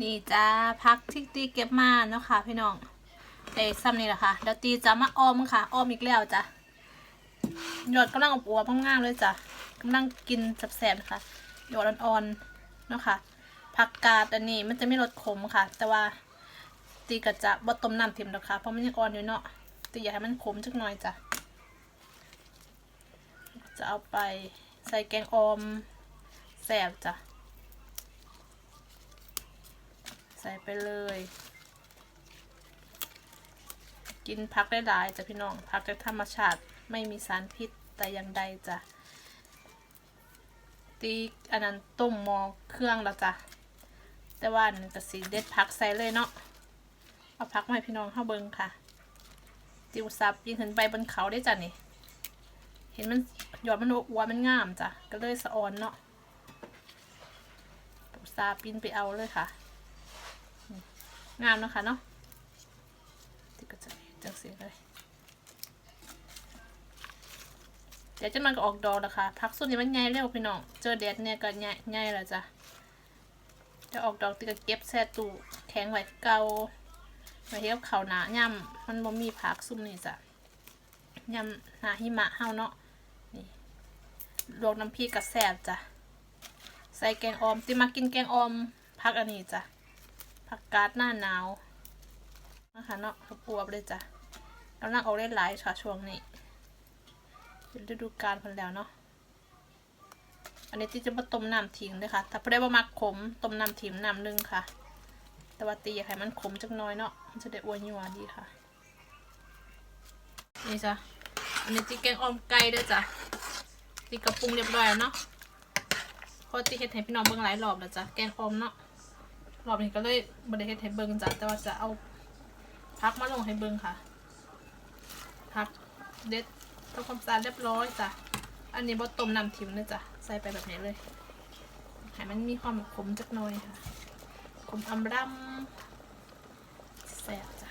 นี่จ้าพักที่ตีเก็บมาเนาะค่ะ พี่น้องเอ้ซ้ำนี่แหละค่ะเดี๋ยวตีจะมาออมค่ะออมอีกแล้วจ้ะหยอดกำลังอบอวบงามๆเลยจ้ะกำลังกินแสบๆนะคะหยอดอ่อนๆเนาะค่ะผักกาดอันนี้มันจะไม่รสขมค่ะ แต่ว่าตีก็จะบดต้มน้ำทิมนะคะเพราะมันยังอ่อนอยู่เนาะตีอยากให้มันขมจักหน่อยจ้ะจะเอาไปใส่แกงออมแสบจ้ะ ใส่ไปเลย กินพักได้หลายจ้ะพี่น้องพักจากธรรมชาติไม่มีสารพิษแต่อย่างใดจ้ะตีอันนั้นต้มหมอเครื่องแล้วจ้ะแต่ว่าอันนี้ก็สีเด็ดพักใส่เลยเนาะเอาพักมาให้พี่น้องเข้าเบิงค่ะติวซับยิงขึ้นไปบนเขาได้จ้ะนี่ เห็นมันหยอดมันอ้วนมันงามจ้ะก็เลยสะออนเนาะติวซาบินไปเอาเลยค่ะ งามนะคะเนาะที่ก็จะจังเสียเลยเดี๋ยวจะมันก็ออกดอกแล้วค่ะพักส่วนนี้มันใหญ่เร็วพี่น้อง เจอแดดเนี่ยก็ใหญ่ใหญ่แล้วจ้ะจะออกดอกติดก็เก็บแช่ตู้แข็งไว้เกาไว้เทียบเขาหนาย่ำมันบ่มีผักซุ่มนี่จ้ะย่ำหนาหิมะเฮาเนาะนี่ลวกน้ำพริกกับแซ่บจ้ะใส่แกงออมติมากินแกงออมพักอันนี้จ้ะ ผักกาดหน้าหนาวนะคะเนาะกระปวบเลยจ้ะกำลังออกได้หลายค่ะช่วงนี้เป็นฤดูกาลพันแล้วเนาะอันนี้ที่จะมาต้มน้ำทิ้งเลยค่ะถ้าไม่ได้ว่ามักขมต้มน้ำทิ้งน้ำนึงค่ะ แต่ว่าตีอยากให้มันขมจักน้อยเนาะมันจะได้อ้วนยัวดีค่ะนี่จ้ะอันนี้ตีแกงออมไก่ด้วยจ้ะตีกระปรุงเรียบร้อยแล้วเนาะเพอตีเห็ดให้พี่น้องเบิ่งหลายรอบแล้วจ้ะแกงออมเนาะ รอบนี้ก็เลยบริเฮ็ดให้เบิงจ้ะแต่ว่าจะเอาพักมาลงให้เบิงค่ะพักเด็ดทำความสะอาดเรียบร้อยจ้ะอันนี้บดต้มน้ำทิมนะจ้ะใส่ไปแบบนี้เลยให้มันมีความขมจักหน่อยค่ะขมอำร่ำแซ่บจ้ะ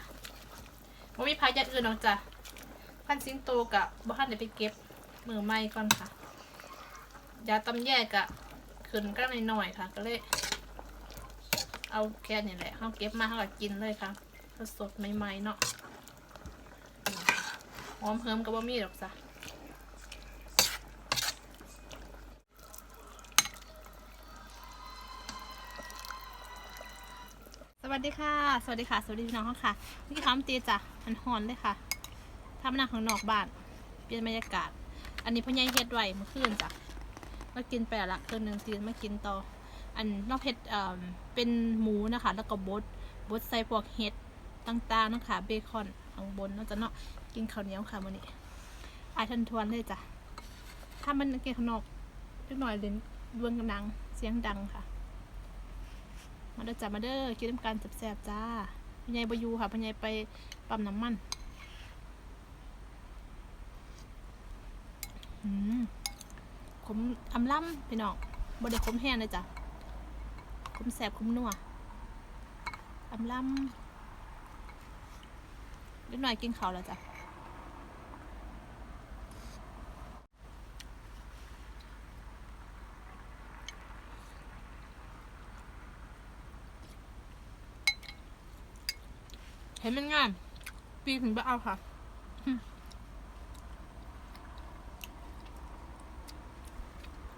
ว่ามีพายยัดอื่นหรอกจ้ะพันซิงโตกับบ้านเดี๋ยวไปเก็บมือไม้ก่อนค่ะยาตำแยกกะขึ้นก็หน่อยๆค่ะ ก็เลย เอาแค่นี้แหละเขาเก็บมาเขาก็กินเลยค่ะสดใหม่ๆเนาะหอมเฮิมกับบะหมี่หรอกจ้ะสวัสดีค่ะ สวัสดีค่ะ สวัสดีพี่น้องค่ะ นี่คือคำตีจ้ะมันหอนเลยค่ะทำหนักของนอกบ้าน เปลี่ยนบรรยากาศ อันนี้พ่อใหญ่เฮ็ดไว้เมื่อคืนจ้ะมากินไปแล้วละคืนหนึ่งตีนมากินต่อ อันนอกเห็ดเอ่อเป็นหมูนะคะ แล้วก็บดบดใส่พวกเห็ดต่างๆนะคะเบคอนข้างบนนาะจะเนาะกินข้าวเหนียวค่ะมื้อนี้อายทันทวนเลยจ้ะถ้ามันกินข้างนอกเล็กหน่อยเล่นดวงกันดังเสียงดังค่ะ มาเด้อจ้ะมาเด้อกินน้ำกันแซ่บๆจ้าพญายบอยูค่ะพญายไปปั๊มน้ำมันอืมขมอำล่ำพี่น้องบ่ได้ขมแห้งเลยจ้ะ คุ้มแสบคุ้มนัวอำลำนิดหน่อยกินเขาแล้วจ้ะเห็นมันงามปีถึงไปเอาค่ะ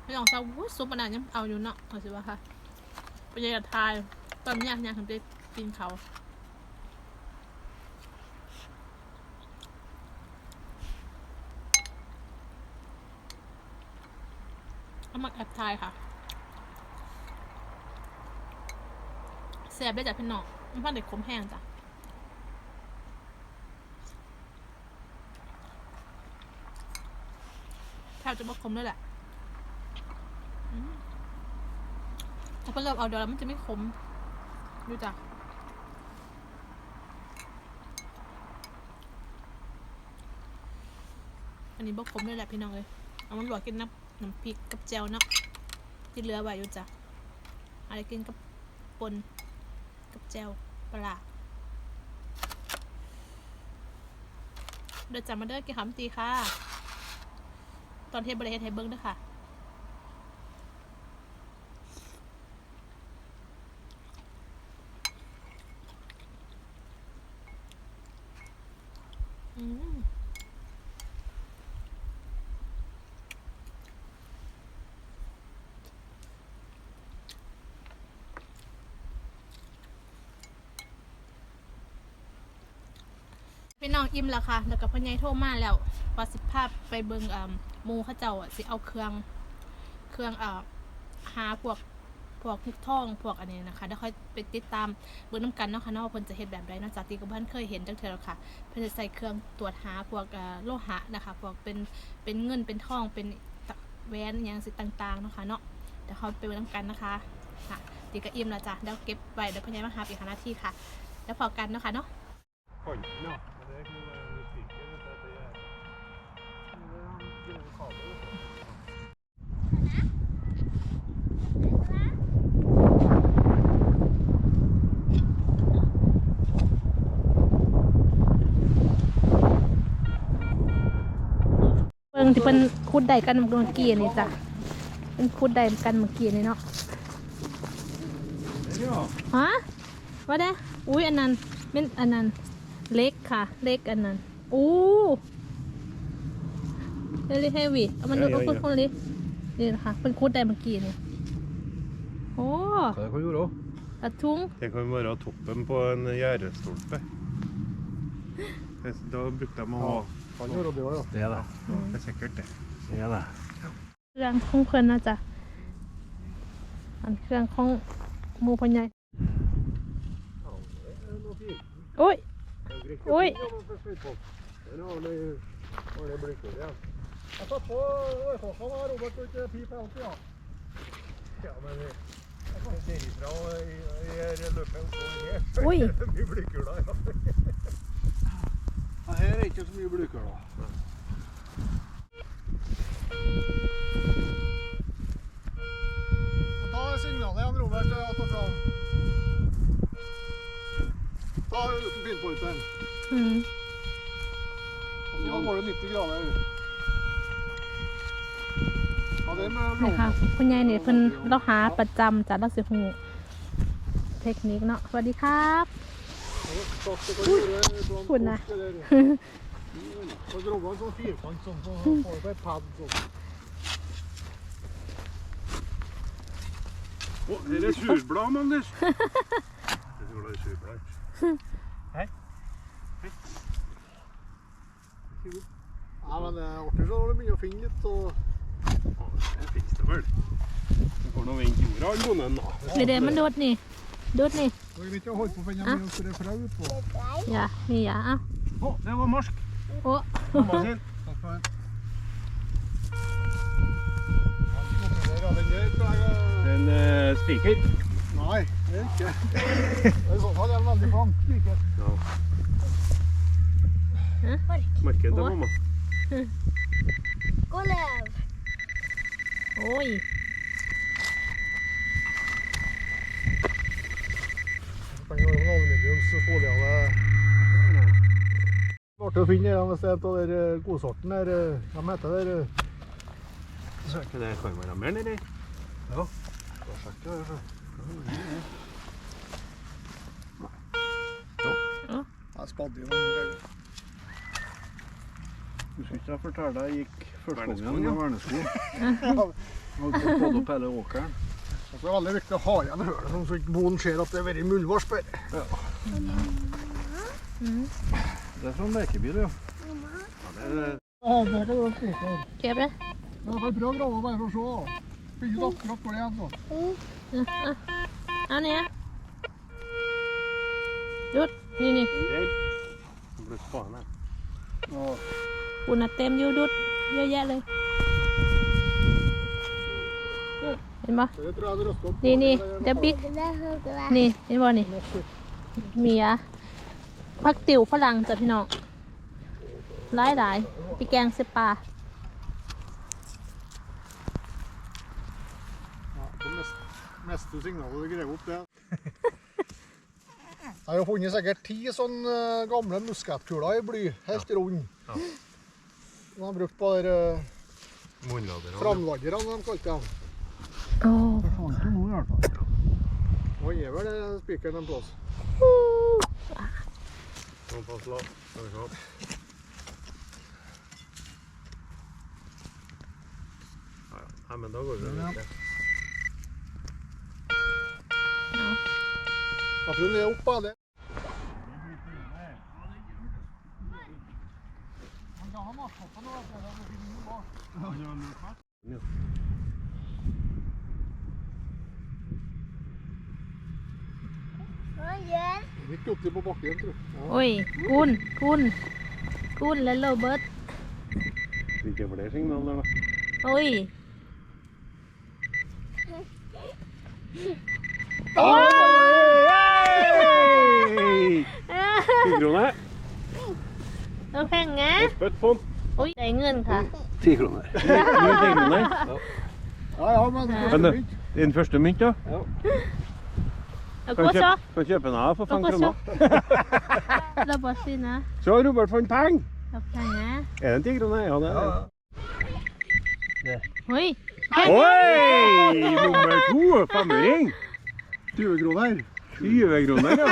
ไม่ลองซะวุ้ยซุปอันนั้นยังเอาอยู่เนาะเอสิวะค่ะ ไปยายทายตอนนี้อยากทำได้ปีนเขาเอามาแอบทายค่ะแสบได้จากพี่น้องมันพันเด็กคมแห้งจ้ะแทบจะบอกคมเลยแหละอืม ถ้าเพิ่งเริ่มเอาเดี๋ยวแล้วมันจะไม่ขมดูจ้ะอันนี้บอกขมเลยแหละพี่น้องเลยเอามันหลวกกินน้ำน้ำพริกกับแจวเนาะที่เหลือไว้อยู่จ้ะอะไรกินกับปนกับแจวปลาเดี๋ยวจัมาเด้อกินขำตีค่ะ ตอนเทปบริเฮดให้เบิ้งด้วยค่ะ อ พี่น้องอิ่มแล้วค่ะ แล้วก็พ่อใหญ่โทรมาแล้วว่าสิภาพไปเบิงอ่ามูเขาเจ้าอะสิเอาเครื่อง เครื่องอ่าหาพวกพวกพริกท่องพวกอันนี้นะคะเดี๋ยวค่อยไปติดตามเบิ่งน้ำกันเนาะค่ะเนาะว่าเพิ่นจะเฮ็ดแบบใดเนาะจากที่กับบ้านเคยเห็นจังเทื่อแล้วค่ะเพิ่นจะใส่เครื่องตรวจหาพวกอ่าโลหะนะคะพวกเป็นเป็นเงินเป็นทองเป็นแหวนอหย่างสิต่างๆเนาะค่ะเนาะเดี๋ยวเขาไปเบิ่งน้ำกันนะคะค่ะตีก็อิ่มแล้วจ้ะเดี๋ยวเก็บไว้เดี๋ยวพ่อใหญ่มาหาอีกหานาที่ค่ะ แล้วพอกันเนาะค่ะเนาะ Oi, ja. Men det kan ที่เพิ่นคุดได้กันเมื่อกี้นี่จ้ะเพิ่นคุดได้กันเมื่อกี้นี่เนาะ Ja. ฮะว่าได้อุ้ยอันนั้นเป็นอันนั้นเล็กค่ะ เล็กอันนั้นอู้เล็กเฮวี่เอามันดู Ja, ja, เอา ja. คุณคนนี้นี่นะคะเป็นคุดได้เมื่อกี้นี่โอ้ Hva det kan gjøre? กระทุ้ง Det kan være toppen på en gjerdestolpe. Da brukte de å ha... Kan gjøre det òg, ja. Det er det. Det er sikkert det. Det er det. เครื่องของเพิ่นนะจ๊ะอันเครื่องของหมูพ่อใหญ่โอ้ย Oi. Den har det, har det blikket, ja. Jeg satt på øyeklokkene her, Robert, og ikke pip helt, ja. Ja, men derifra og jeg løper opp og her. Oi. Det er mye blikkuler, ja. Ja, Her er ikke så mye blykker, da. Ta signalet igjen, Robert, at og fram. Ta pinpointeren. อืม Og så går det 90 grader. Ja, det med นี่ค่ะพ่อใหญ่เนี่ยเพิ่นเราหาประจำจ้ะเราสิหูเทคนิคเนาะสวัสดีครับ Funnet. På grova sånn firkant sånn, så får du på ei pad sånn. Å, her er surblad, Magnus. Jeg tror det er surblad. Hei. Hei. Nei, men det er artig så når du begynner å finne litt. Og... Det finnes det vel. Det går nå vind til jorda, all bonden. Blir det med låten i? นโดดนี่โดดนี่ og vi vil ikke holde på å finne mye større frau på. อย่านี่อย่าอะ Å, det var marsk. โอ้ Mamma sin. Takk for den. Ja, den der tror jeg er- En uh, spiker. Nei, det er ikke. I så fall er den veldig blank. Ikke? Ja. Merker det, mamma. Olev. โอ้ petroleumsfoliene. Det ble å finne en sted av de godsorten eh, der, eh. Hva heter det? Sjekke det kan være mer nedi. Ja, da sjekker jeg altså. det. Ja. Jeg spadde jo mange. Husker ikke jeg fortalte deg jeg gikk første gangen i vernesko. Hadde fått opp hele åkeren. Det er veldig viktig å ha igjen hølet, sånn så ikke bonden ser at det har vært muldvarp her. Ja. Det er fra en lekebil, ja. Ja, det kan du si for. เก็บเลย Ja, kan prøve å grave bare for å se. da. Finne ut akkurat hvor det er. så. เอาเนี่ยหยุดนี่นี่ Greit. Det ble spane. ja. ปุ่นน่ะเต็มอยู่ดุดเยอะแยะเลย เห็นปะ Det tror jeg det røster opp. นี่นี่เดี๋ยวบิ๊ก Det er høyere. นี่ เห็นบ่นี่ เมียผักติ๋วฝรั่งจ้ะพี่น้องหลายหลายๆพี่แกงเสปลา Ja, det mest- meste signalet du grev opp det. Jeg har jo funnet sikkert ti sånne eh, gamle musketkuler i bly, helt rund. Ja. De har brukt på der uh, Munnladerne. framladderne, de kalte dem. โ Nå gir vel spikeren en plass. Kom på slå. Skal vi se. Nei, men da går det ikke. ikke. tror du det opp, da. det. Han har tatt den, og det er det noe bak. Ja, ja, men fast. Midt uppe på bakken, tror jeg. Ja. อุ้ยกุนกุนกุนและโรเบิร์ต Ikke flere signaler, da. อุ้ย Oi! Ti kroner. เออแพงไง Spytt på den. อุ้ยได้เงินค่ะ Ti kroner. Nye ti kroner. Ja, ja, men det Men er det, din første mynt, da? แล้ว Kan du kjøpe, kan kjøpe den av for fem kroner. Se, Robert fant penger! Er det en tikrone? Ja, det er det. Oi! Oi! Nummer to, Femmering! 20 kroner. 20 kroner, ja.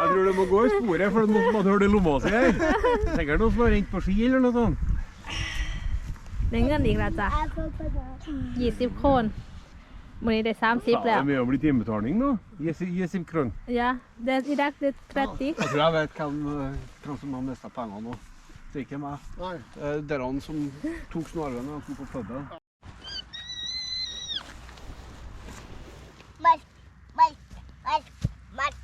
Jeg tror det må gå i sporet, for det måtte hadde hørt lomma si her. Sikkert noen som har rent på ski eller noe sånt. Den kan de, vet du. Gi seg วจ้ะยี่สิบคนวันนี้ได้สามสิบ Ja, แล้ว det er mye å bli timebetaling nå. Gi si- gi sin kron. Ja, det er i dag det er 30. Jeg tror jeg vet hvem, eh, hvem som har mista pengene nå. Det er ikke meg. Nei. Eh, Dere som tok snarveien da de skulle på puben. Malt, malt, malt, malt.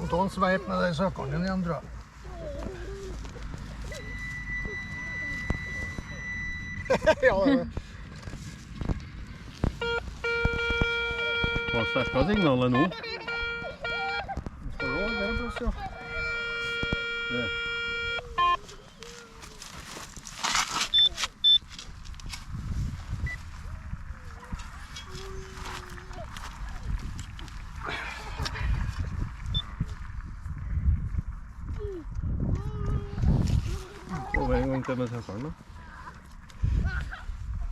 Må ta en sveip med den søkeren igjen, tror jeg. Ja, det er det. Hva sterke signalet nå? Det skal jo være en plass, ja. Over en gang til med søkeren,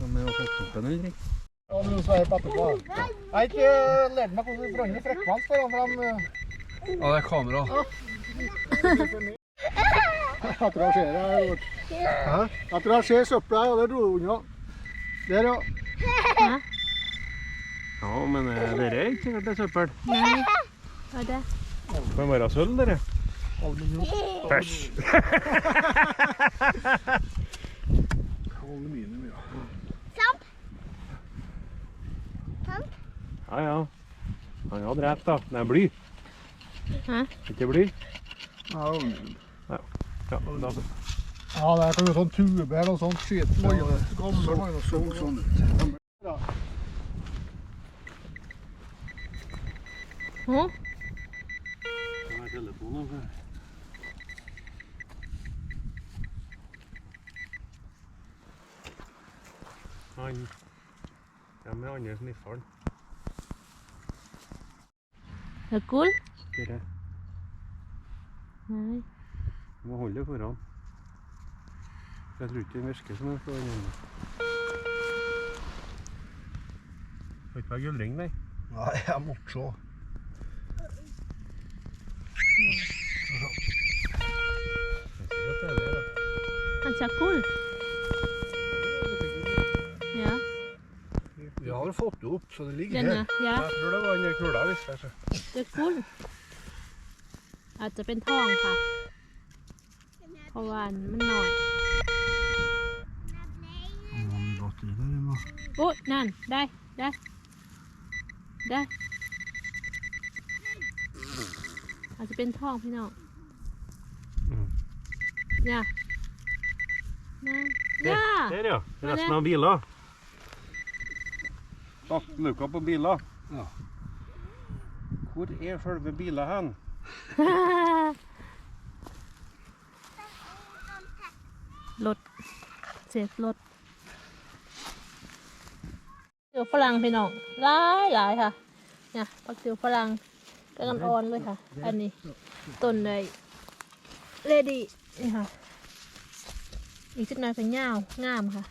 da. vi har fått opp den eller ikke. Ja, du sveip etterpå. Jeg har ikke lært meg hvordan vi brønner frekvens for dem. Ja, det er kamera. Jeg tror jeg ser det. Hæ? Jeg tror jeg ser søpla, og det dro du unna. Der, ja. Ja, men eh, dere er ikke sikkert det er søppel. Nei, hva er det? Det kan være sølv, dere. Fæsj. Aluminium, ja. Ja, ja. Han hadde rett, da. Det er bly. Hæ? Ikke bly? Ja, aluminium. Ja, da, Ja, det er kanskje sånn tube eller noe sånt skit. Gamle majones. Så sånn ut. Hå? Han Ja, med andre det er cool? Skal jeg. Nei. Du må holde foran. Jeg tror ikke det er en virker som den står inne. Det kan ikke være gullring, nei. Nei, jeg måtte se. Kanskje cool? Vi har fått det opp, så det ligger denne. her. Ja, Jeg tror det var den kula hvis jeg ser. det er gull. อาจจะเป็นทองค่ะ เพราะว่ามันหน่อย Mange batteri der inne. โอ้ยนั่น ได้ ได้ ได้ อาจจะเป็นทองพี่น้องอืมย่านะย่า Der, ja. Hva er Resten det? av biler. Takk, luka på biler. Ja. Hvor er selve bilen hen? รถเศษรถเดี๋ยวฝรั่งพี่น้องหลายหลายค่ะเนี่ยปักเดียวฝรั่งกำลังอ่อนเลยค่ะ อันนี้ต้นเลยเลดี้นี่ค่ะ อีกสักหน่อยก็เงาวงามค่ะ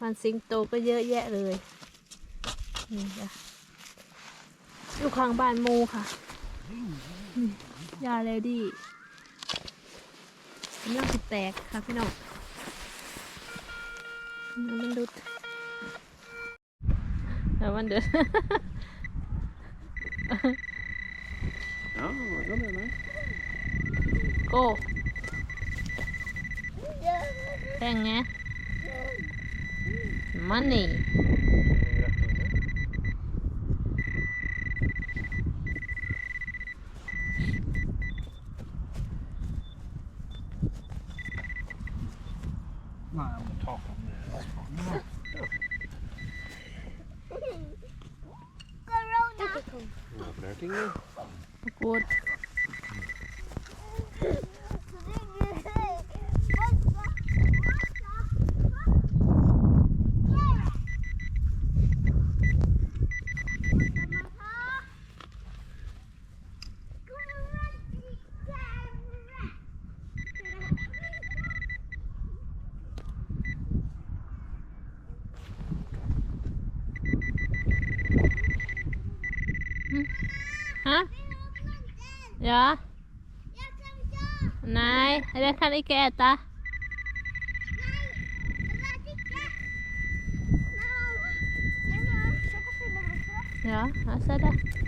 มันสิงโตก็เยอะแยะเลย นี่ค่ะอยู่ข้างบ้านโมค่ะนี่ยาเลดี้กำลังสิแตกค่ะพี่น้องน้ำมันดุดแล้วมันเดือด Ja, kom med mig. โก้แพงไงมันนี่ Nej, jag måste ta från Ja. Nej, det kan ikke äta. Ja, jeg ser det.